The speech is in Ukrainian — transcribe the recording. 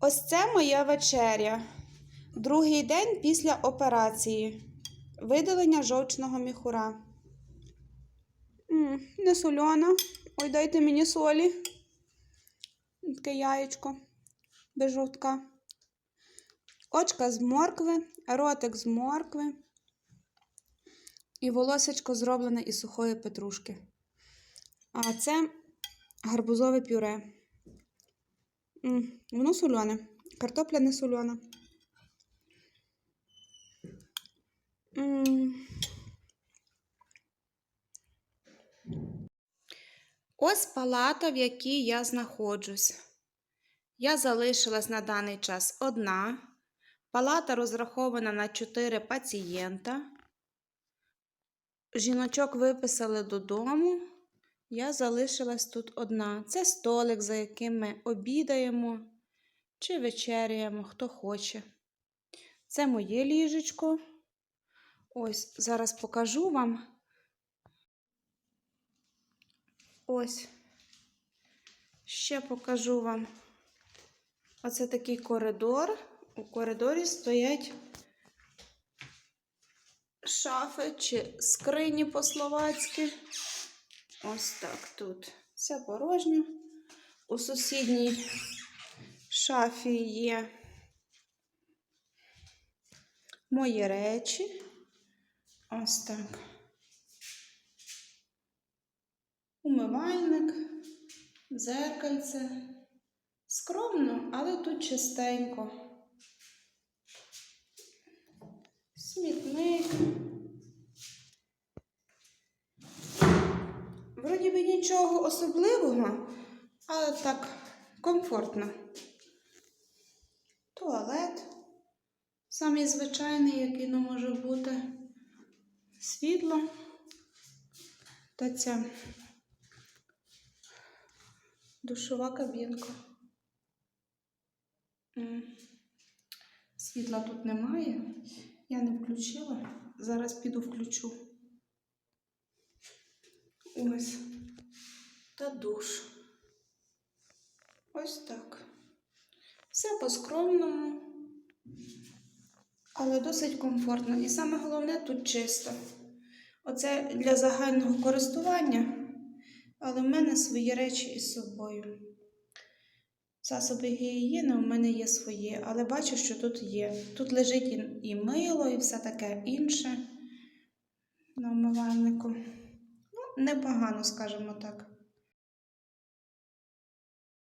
Ось це моя вечеря. Другий день після операції. Видалення жовчного міхура. м не сольона. Ой, дайте мені солі. Таке яєчко без жовтка. Очка з моркви, ротик з моркви. І волосечко зроблене із сухої петрушки. А це гарбузове пюре. Воно солене. Картопля не солена. Ось палата, в якій я знаходжусь. Я залишилась на даний час одна. Палата розрахована на 4 пацієнта. Жіночок виписали додому. Я залишилась тут одна. Це столик, за яким ми обідаємо чи вечеряємо, хто хоче. Це моє ліжечко. Ось, зараз покажу вам. Ось. Ще покажу вам. Оце такий коридор. У коридорі стоять шафи чи скрині по-словацьки. Ось так тут. Все порожньо. У сусідній шафі є мої речі. Ось так. Умивальник, дзеркальце. Скромно, але тут чистенько. Смітник. Нічого особливого, але так комфортно. Туалет. Самий звичайний, який не може бути. Світло. Та ця душова кабінка. Світла тут немає. Я не включила. Зараз піду включу. Ось. Та душ. Ось так. Все по-скромному, але досить комфортно. І саме головне тут чисто. Оце для загального користування, але в мене свої речі із собою. Засоби гігієни у мене є свої, але бачу, що тут є. Тут лежить і, мило, і все таке інше на умивальнику. Ну, непогано, скажімо так.